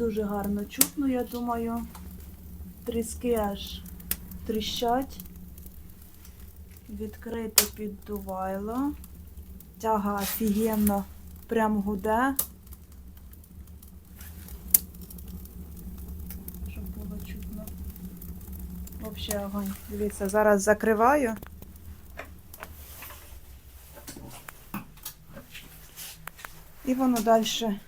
Дуже гарно чутно, я думаю. Тріски аж тріщать. Відкрите піддувайло. Тяга офігенно прям гуде. Щоб було чутно. Взагалі огонь. Дивіться, зараз закриваю. І воно далі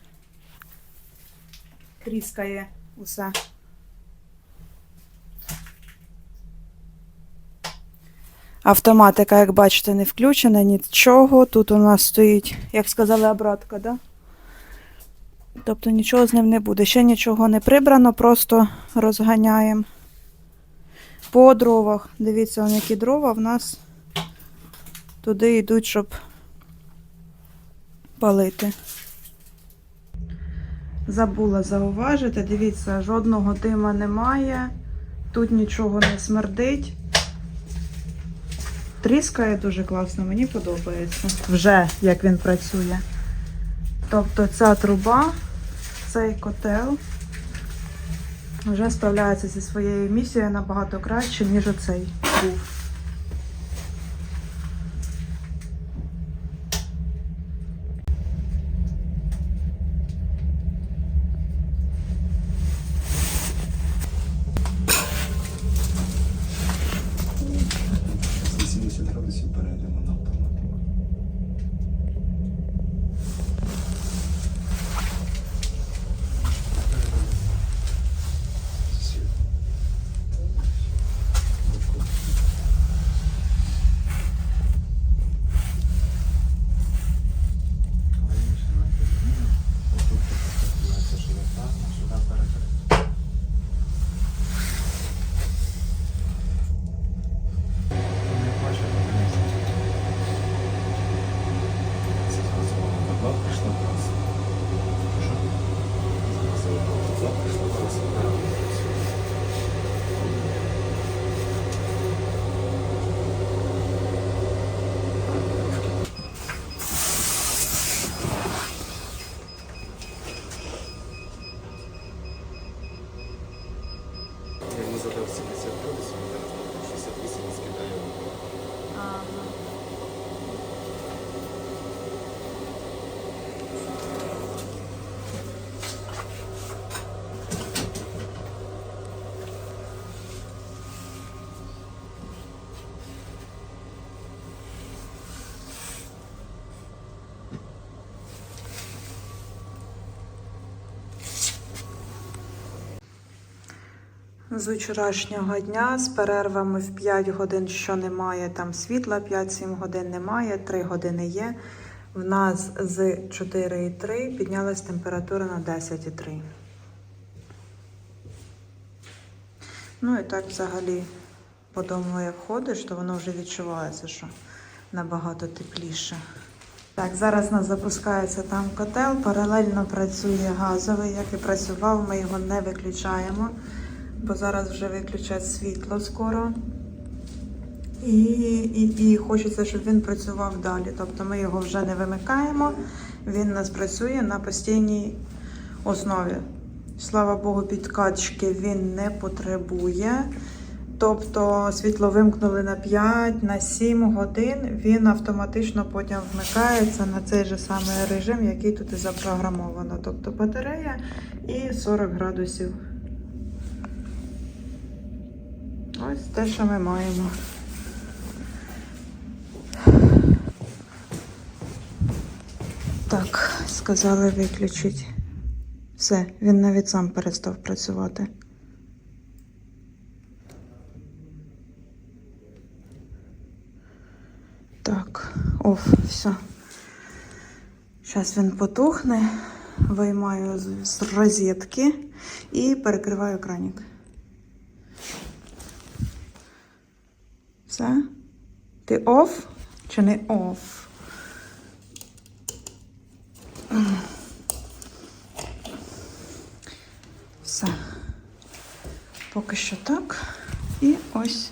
тріскає усе. Автоматика, як бачите, не включена, нічого. Тут у нас стоїть, як сказали, обратка, да? Тобто нічого з ним не буде. Ще нічого не прибрано, просто розганяємо. По дровах. Дивіться, які дрова в нас туди йдуть, щоб палити. Забула зауважити, дивіться, жодного дима немає, тут нічого не смердить. Тріскає дуже класно, мені подобається. Вже як він працює. Тобто ця труба, цей котел вже справляється зі своєю місією набагато краще, ніж оцей був. З вчорашнього дня з перервами в 5 годин, що немає там світла, 5-7 годин немає, 3 години є. В нас з 4,3 піднялась температура на 10,3. Ну і так взагалі по дому як ходиш, то воно вже відчувається, що набагато тепліше. Так, зараз у нас запускається там котел, паралельно працює газовий, як і працював, ми його не виключаємо, бо зараз вже виключать світло скоро. І, і, і хочеться, щоб він працював далі. Тобто ми його вже не вимикаємо, він нас працює на постійній основі. Слава Богу, підкачки він не потребує. Тобто світло вимкнули на 5, на 7 годин, він автоматично потім вмикається на цей же самий режим, який тут і запрограмовано. Тобто батарея і 40 градусів. Ось те, що ми маємо. Так, сказали виключити. Все, він навіть сам перестав працювати. Так, оф, все. Зараз він потухне, виймаю з- розетки і перекриваю кранік. Все? Ти оф чи не оф? Все. Поки що так. І ось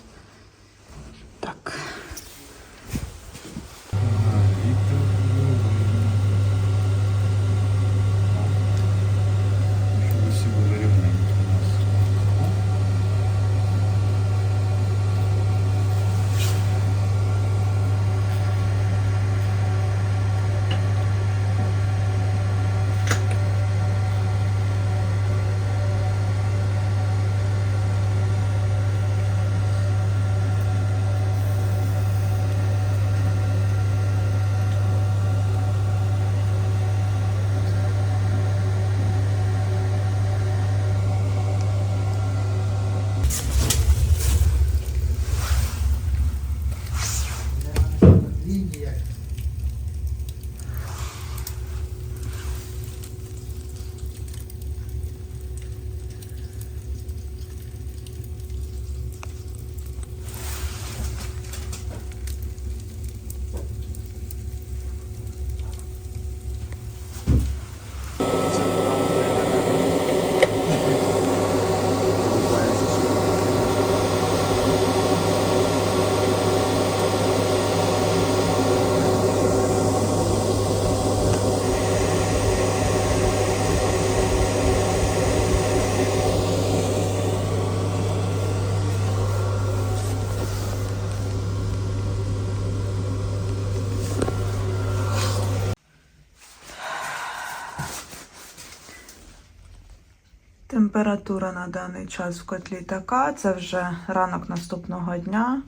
Температура на даний час в котлі така. Це вже ранок наступного дня.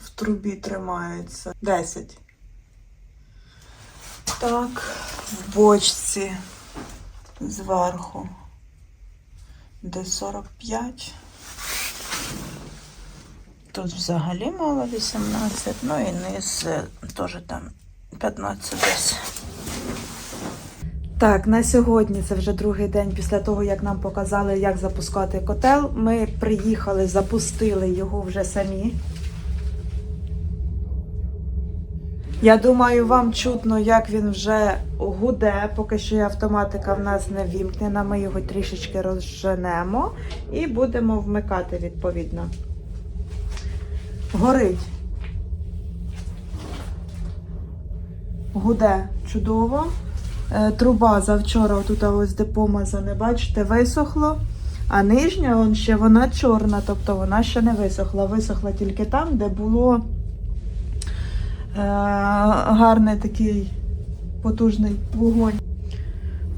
В трубі тримається 10. Так, в бочці зверху десь 45. Тут взагалі мало 18, ну і низ е, теж там 15 десь. Так, на сьогодні це вже другий день після того, як нам показали, як запускати котел. Ми приїхали, запустили його вже самі. Я думаю, вам чутно, як він вже гуде, поки що і автоматика в нас не вімкнена. Ми його трішечки розженемо і будемо вмикати відповідно. Горить. Гуде чудово. Е, Труба завчора тут ось де помазане, бачите, висохло. А нижня он ще вона чорна, тобто вона ще не висохла. Висохла тільки там, де було е, гарний такий потужний вогонь.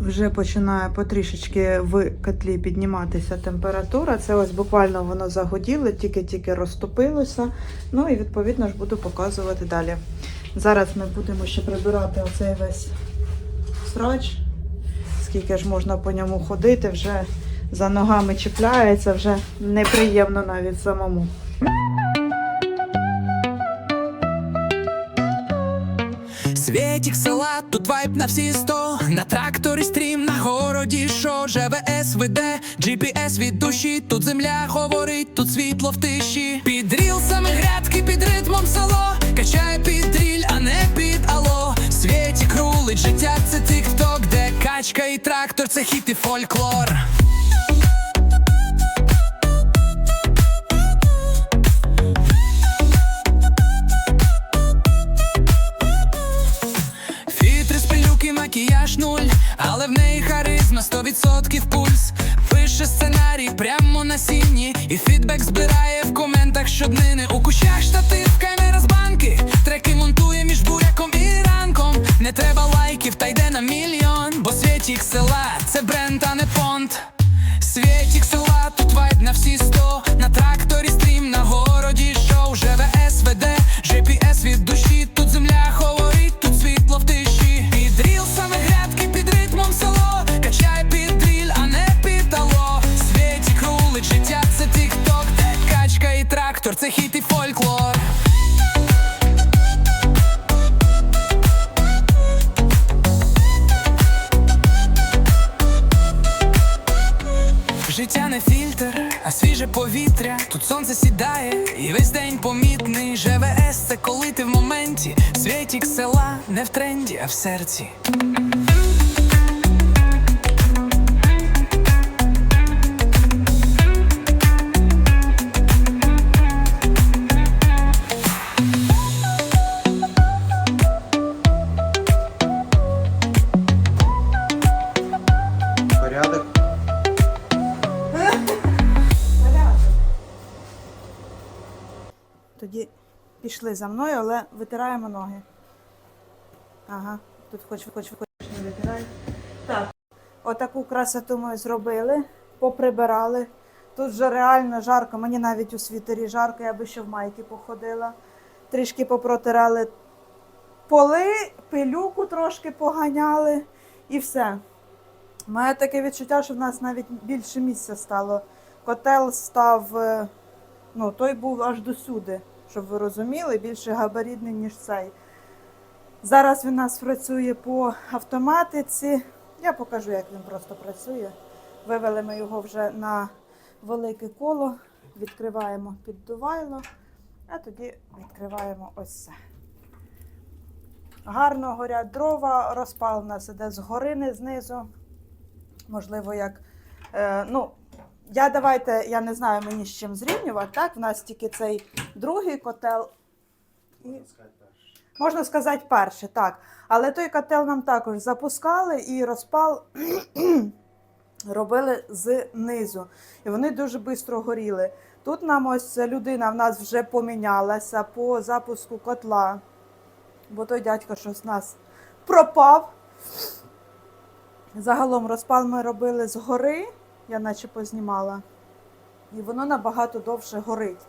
Вже починає потрішечки в котлі підніматися температура. Це ось буквально воно загоділо, тільки-тільки розтопилося. Ну і відповідно ж буду показувати далі. Зараз ми будемо ще прибирати оцей весь срач. Скільки ж можна по ньому ходити, вже за ногами чіпляється, вже неприємно навіть самому. Світік села, тут вайб на всі сто. На тракторі стрім, на городі шо? ЖВС веде, GPS від душі, тут земля говорить, тут світло в тиші. Під рілсами грядки, під ритмом село Качає під дріль, а не під ало Світік рулить, життя це тік-ток, де качка і трактор, це хіт і фольклор Фітри з пилюки, макіяж нуль, але в неї харизма 100% пульс. Пише сценарій прямо на сіні, і фідбек збирає в коментах щоднини. У кущах штатив, на мільйон, бо світік села це бренд, а не понт. Світік села, тут вайб на всі сто На тракторі Життя не фільтр, а свіже повітря. Тут сонце сідає, і весь день помітний. ЖВС це коли ти в моменті. Світік села не в тренді, а в серці. Тоді пішли за мною, але витираємо ноги. Ага, тут хоч хоч хоч не витирай. Так. Отаку красоту ми зробили, поприбирали. Тут вже реально жарко, мені навіть у світері жарко, я би ще в майки походила. Трішки попротирали поли, пилюку трошки поганяли і все. Має таке відчуття, що в нас навіть більше місця стало котел став, е, ну, той був аж до сюди, щоб ви розуміли, більше габаритний, ніж цей. Зараз він у нас працює по автоматиці. Я покажу, як він просто працює. Вивели ми його вже на велике коло, відкриваємо піддувайло, а тоді відкриваємо ось це. Гарно горять дрова, розпал у нас іде згори, не знизу. Можливо, як. Е, ну, я давайте, я не знаю мені з чим зрівнювати. Так, в нас тільки цей другий котел. І, можна сказати, перший, так. Але той котел нам також запускали і розпал робили знизу. І вони дуже швидко горіли. Тут нам ось людина в нас вже помінялася по запуску котла, бо той дядько щось в нас пропав. Загалом розпал ми робили згори, я наче познімала, і воно набагато довше горить.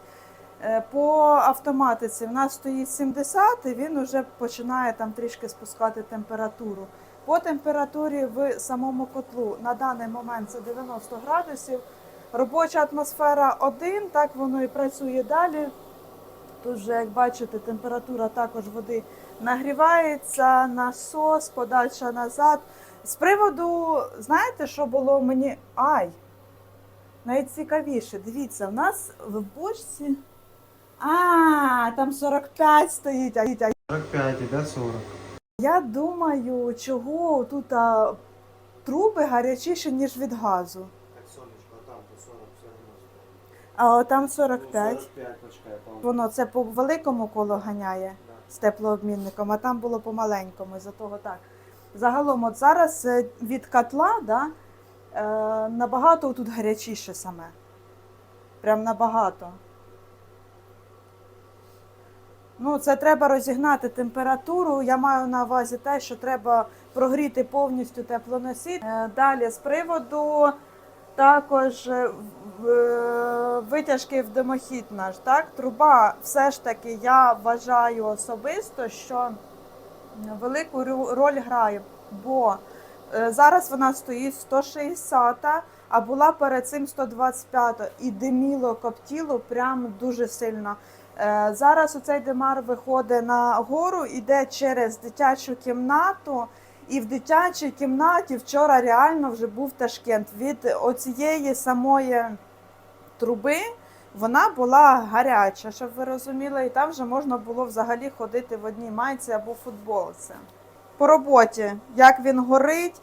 Е, По автоматиці в нас стоїть 70, і він вже починає там трішки спускати температуру. По температурі в самому котлу на даний момент це 90 градусів. Робоча атмосфера 1, так воно і працює далі. Тут вже, як бачите, температура також води нагрівається, насос, подальша назад. З приводу, знаєте, що було мені. Ай! Найцікавіше, дивіться, в нас в бочці. А, там 45 стоїть. а- а 45, іде 40. Я думаю, чого тут а, труби гарячіші, ніж від газу. Так, сонечко, там по 40 все одно. А там 45. 45, почекай, по Воно це по великому колу ганяє Да. з теплообмінником, а там було по маленькому, за того так. Загалом, от зараз е, від котла да, е, набагато тут гарячіше саме. Прям набагато. Ну, це треба розігнати температуру. Я маю на увазі те, що треба прогріти повністю теплоносій. Е, Далі з приводу також витяжки в димохід наш. Так? Труба все ж таки я вважаю особисто, що велику роль грає, бо е, зараз вона стоїть 160, а була перед цим 125 і диміло, коптіло прям дуже сильно. Е, Зараз оцей димар виходить на гору, іде через дитячу кімнату. І в дитячій кімнаті вчора реально вже був Ташкент. Від оцієї самої труби вона була гаряча, щоб ви розуміли, і там вже можна було взагалі ходити в одній майці або футболці. По роботі, як він горить,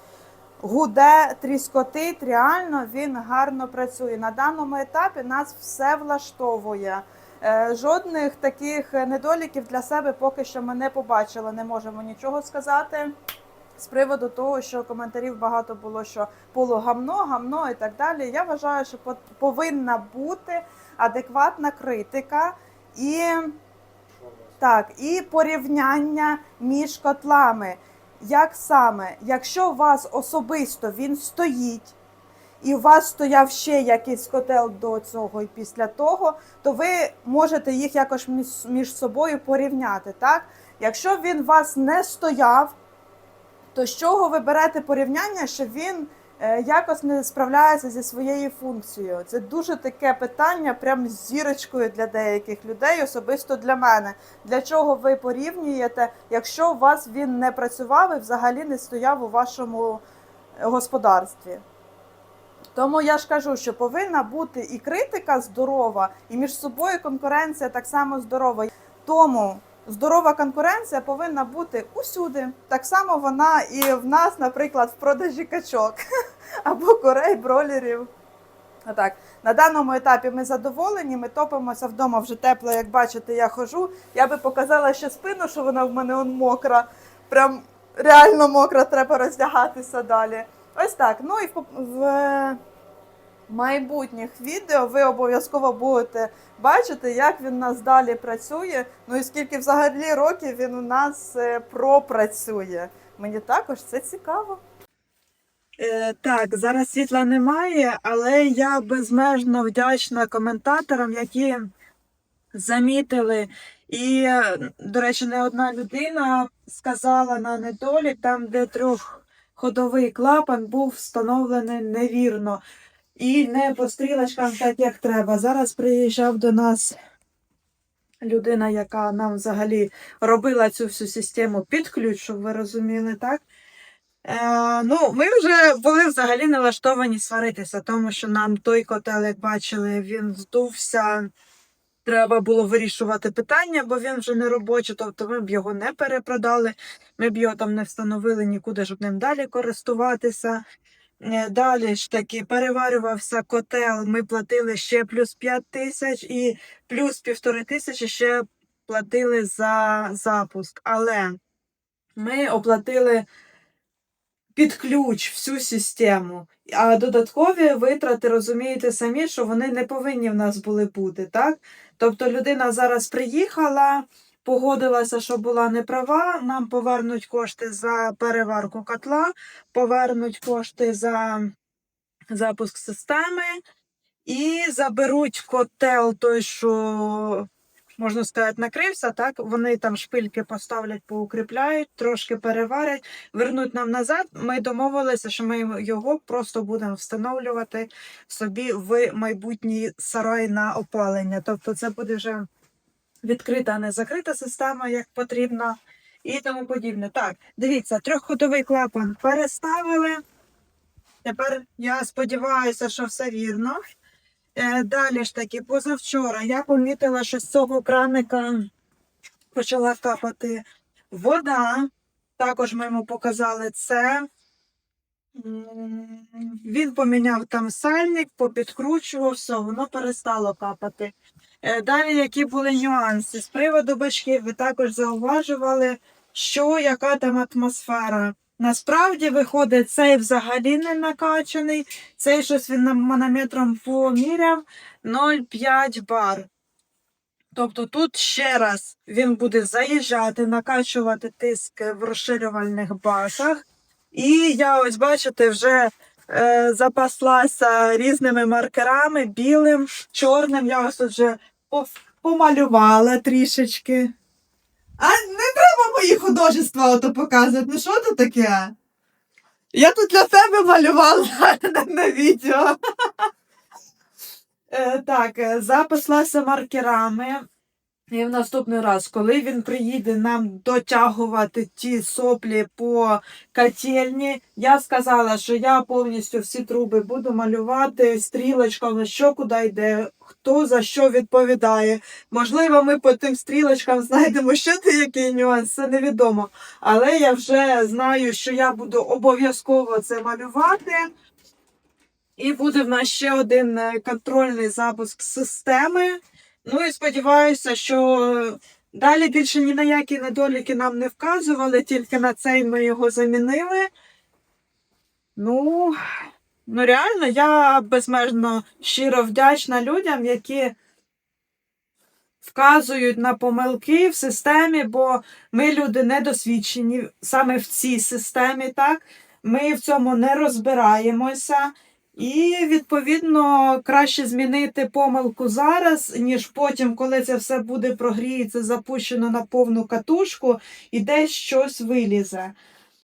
гуде, тріскотить, реально він гарно працює. На даному етапі нас все влаштовує. Е, Жодних таких недоліків для себе поки що ми не побачили, не можемо нічого сказати. З приводу того, що коментарів багато було, що полугамно, гамно і так далі. Я вважаю, що повинна бути адекватна критика і, так, і порівняння між котлами. Як саме, якщо у вас особисто він стоїть, і у вас стояв ще якийсь котел до цього і після того, то ви можете їх якось між- собою порівняти. Так? Якщо він у вас не стояв, то з чого ви берете порівняння, що він е, якось не справляється зі своєю функцією? Це дуже таке питання, прям з зірочкою для деяких людей, особисто для мене. Для чого ви порівнюєте, якщо у вас він не працював і взагалі не стояв у вашому е, господарстві? Тому я ж кажу, що повинна бути і критика здорова, і між собою конкуренція так само здорова. Тому здорова конкуренція повинна бути усюди. Так само вона і в нас, наприклад, в продажі качок або курей, бролерів. Отак. На даному етапі ми задоволені, ми топимося вдома вже тепло, як бачите, я хожу. Я би показала ще спину, що вона в мене он мокра. Прям реально мокра, треба роздягатися далі. Ось так. Ну і в, в майбутніх відео ви обов'язково будете бачити, як він у нас далі працює. Ну і скільки взагалі років він у нас е, пропрацює. Мені також це цікаво. Е, так, зараз світла немає, але я безмежно вдячна коментаторам, які замітили. І, до речі, не одна людина сказала на недолік, там, де трьохходовий клапан був встановлений невірно. І не по стрілочкам так, як треба. Зараз приїжджав до нас людина, яка нам взагалі робила цю всю систему під ключ, щоб ви розуміли, так? Е, ну, ми вже були взагалі налаштовані сваритися, тому що нам той котел, як бачили, він здувся. Треба було вирішувати питання, бо він вже не робочий, тобто ми б його не перепродали, ми б його там не встановили нікуди, щоб ним далі користуватися. Е, Далі ж таки переварювався котел, ми платили ще плюс 5 тисяч і плюс півтори тисячі ще платили за запуск. Але ми оплатили під ключ всю систему. А додаткові витрати, розумієте самі, що вони не повинні в нас були бути, так? Тобто людина зараз приїхала, погодилася, що була неправа, нам повернуть кошти за переварку котла, повернуть кошти за запуск системи і заберуть котел той, що, можна сказати, накрився, так? Вони там шпильки поставлять, поукріпляють, трошки переварять, вернуть нам назад. Ми домовилися, що ми його просто будемо встановлювати собі в майбутній сарай на опалення. Тобто це буде вже відкрита, а не закрита система, як потрібно, і тому подібне. Так, дивіться, трьохходовий клапан переставили. Тепер я сподіваюся, що все вірно. Е, далі ж таки, позавчора я помітила, що з цього краника почала капати вода. Також ми йому показали це. Він поміняв там сальник, попідкручував, все, воно перестало капати. Е, Далі, які були нюанси? З приводу бачків, ви також зауважували, що яка там атмосфера. Насправді, виходить, цей взагалі не накачаний, цей щось він манометром поміряв 0,5 бар. Тобто тут ще раз він буде заїжджати, накачувати тиск в розширювальних баках. І я ось, бачите, вже е, запаслася різними маркерами, білим, чорним. Я ось тут вже помалювала трішечки. А не треба мої художества ото показувати. Ну що тут таке? Я тут для себе малювала на, відео. Е, так, е, запаслася маркерами. І в наступний раз, коли він приїде нам дотягувати ті соплі по котельні, я сказала, що я повністю всі труби буду малювати стрілочками, що куди йде, хто за що відповідає. Можливо, ми по тим стрілочкам знайдемо, що це який нюанс, це невідомо. Але я вже знаю, що я буду обов'язково це малювати. І буде в нас ще один е, контрольний запуск системи. Ну і сподіваюся, що далі більше ні на які недоліки нам не вказували, тільки на цей ми його замінили. Ну, ну реально, я безмежно щиро вдячна людям, які вказують на помилки в системі, бо ми люди недосвідчені саме в цій системі, так? Ми в цьому не розбираємося. І, відповідно, краще змінити помилку зараз, ніж потім, коли це все буде прогріється, запущено на повну катушку, і десь щось вилізе.